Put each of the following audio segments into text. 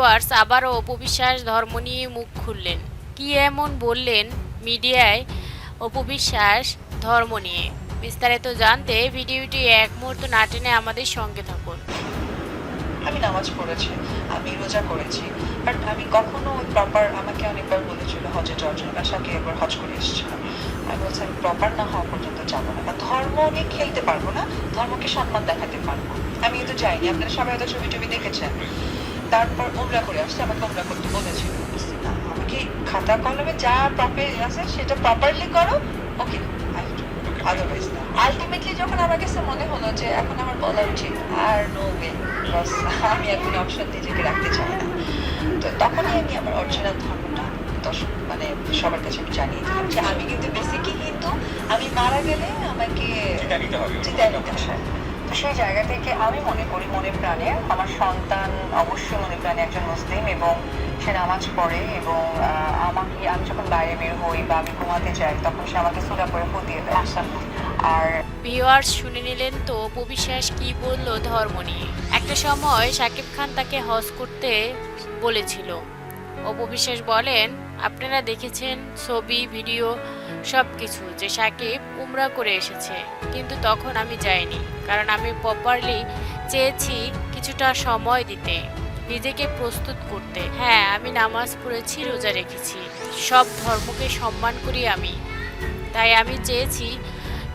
Viewers, আবারও অপবিশ্বাস ধর্ম নিয়ে মুখ খুললেন। কি এমন বললেন মিডিয়ায় অপবিশ্বাস ধর্ম নিয়ে? বিস্তারিত জানতে ভিডিওটি এক মুহূর্ত না টেনে আমাদের সঙ্গে থাকুন। আমি নামাজ পড়েছি, আমি রোজা করেছি বাট আমি কখনো প্রপার আমাকে অনেকবার বলেছিল হজে যাওয়ার জন্য সাথে একবার হজ করে এসেছিলাম। আমি বলছি, আমি প্রপার না হওয়া পর্যন্ত যাব না, বা ধর্ম নিয়ে খেলতে পারব না, ধর্মকে সম্মান দেখাতে পারব আমি তো যাইনি, আপনারা সবাই হয়তো ছবি টবি দেখেছেন। তারপর উমরা করে আসছে আমাকে উমরা করতে বলেছিল বলছি, না আমাকে খাতা কলমে যা প্রপার আছে সেটা প্রপারলি করো। ওকে আদারওয়াইজ না। আলটিমেটলি যখন আমার কাছে মনে হলো যে এখন আমার বলা উচিত আর নো ওয়ে বাস আমি এখন অপশন নিজেকে রাখতে চাই না। তো তখনই আমি আমার অরিজিনাল ধর্মটা দর্শক মানে সবার কাছে আমি জানিয়ে দিলাম যে আমি কিন্তু বেসিকই হিন্দু আমি মারা গেলে আমাকে চিতা নিতে হবে। সেই জায়গা থেকে আমি মনে করি মনে প্রাণে আমার সন্তান অবশ্যই মনে প্রাণে একজন মুসলিম এবং সে নামাজ পড়ে এবং আমাকে আমি যখন বাইরে বের হই বা আমি ঘুমাতে যাই তখন সে আমাকে সুরা করে ফুটিয়ে দেয় আর ভিউয়ার্স শুনে নিলেন তো অপবিশ্বাস কি বলল ধর্ম নিয়ে। একটা সময় শাকিব খান তাকে হজ করতে বলেছিল। অপবিশ্বাস বলেন, আপনারা দেখেছেন ছবি, ভিডিও সব কিছু যে সাকিব উমরা করে এসেছে। কিন্তু তখন আমি যাইনি, কারণ আমি প্রপারলি চেয়েছি কিছুটা সময় দিতে, নিজেকে প্রস্তুত করতে। হ্যাঁ আমি নামাজ পড়েছি, রোজা রেখেছি। সব ধর্মকে সম্মান করি আমি। তাই আমি চেয়েছি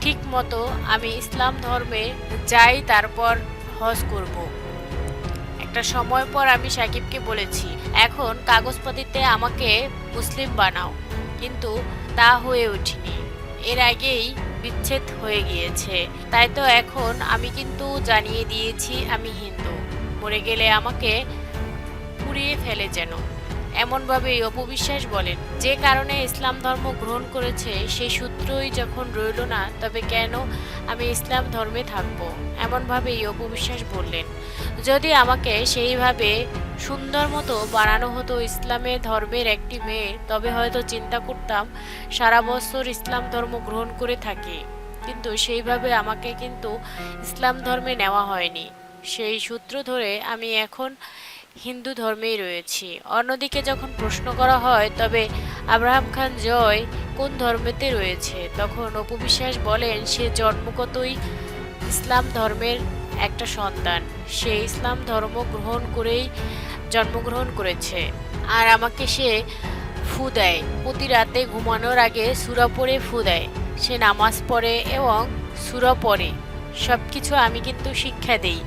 ঠিক মতো আমি ইসলাম ধর্মে যাই, তারপর হজ করব। একটা সময় পর আমি সাকিবকে বলেছি, এখন কাগজপাতিতে আমাকে মুসলিম বানাও। কিন্তু তা হয়ে ওঠেনি। এর আগেই বিচ্ছেদ হয়ে গিয়েছে। তাই তো এখন আমি কিন্তু জানিয়ে দিয়েছি আমি হিন্দু। মরে গেলে আমাকে পুড়িয়ে ফেলে যেন। এমনভাবেই অপবিশ্বাস বলেন। যে কারণে ইসলাম ধর্ম গ্রহণ করেছে সেই সূত্রই যখন রইল না, তবে কেন আমি ইসলাম ধর্মে থাকব? এমনভাবেই অপবিশ্বাস বললেন। যদি আমাকে সেইভাবে সুন্দর মতো বানানো হতো ইসলামের ধর্মের একটি মেয়ে, তবে হয়তো চিন্তা করতাম, সারা বছর ইসলাম ধর্ম গ্রহণ করে থাকি। কিন্তু সেইভাবে আমাকে কিন্তু ইসলাম ধর্মে নেওয়া হয়নি। সেই সূত্র ধরে আমি এখন হিন্দু ধর্মেই রয়েছি। অন্যদিকে যখন প্রশ্ন করা হয়, তবে আব্রাহাম খান জয় কোন ধর্মেতে রয়েছে? তখন অপবিশ্বাস বলেন, সে জন্মগতই ইসলাম ধর্মের একটা সন্তান। সে ইসলাম ধর্ম গ্রহণ করেই জন্মগ্রহণ করেছে। আর আমাকে সে ফু দেয়। প্রতি রাতে ঘুমানোর আগে সুরা পড়ে ফু দেয়। সে নামাজ পড়ে এবং সুরা পড়ে। সব কিছু আমি কিন্তু শিক্ষা দেই।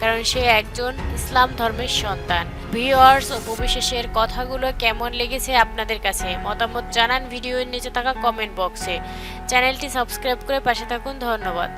কারণ সে একজন ইসলাম ধর্মের সন্তান। ভিওয়ার্স ও পবিশেষের কথাগুলো কেমন লেগেছে আপনাদের কাছে? মতামত জানান ভিডিওর নিচে থাকা কমেন্ট বক্সে চ্যানেলটি সাবস্ক্রাইব করে পাশে থাকুন। ধন্যবাদ।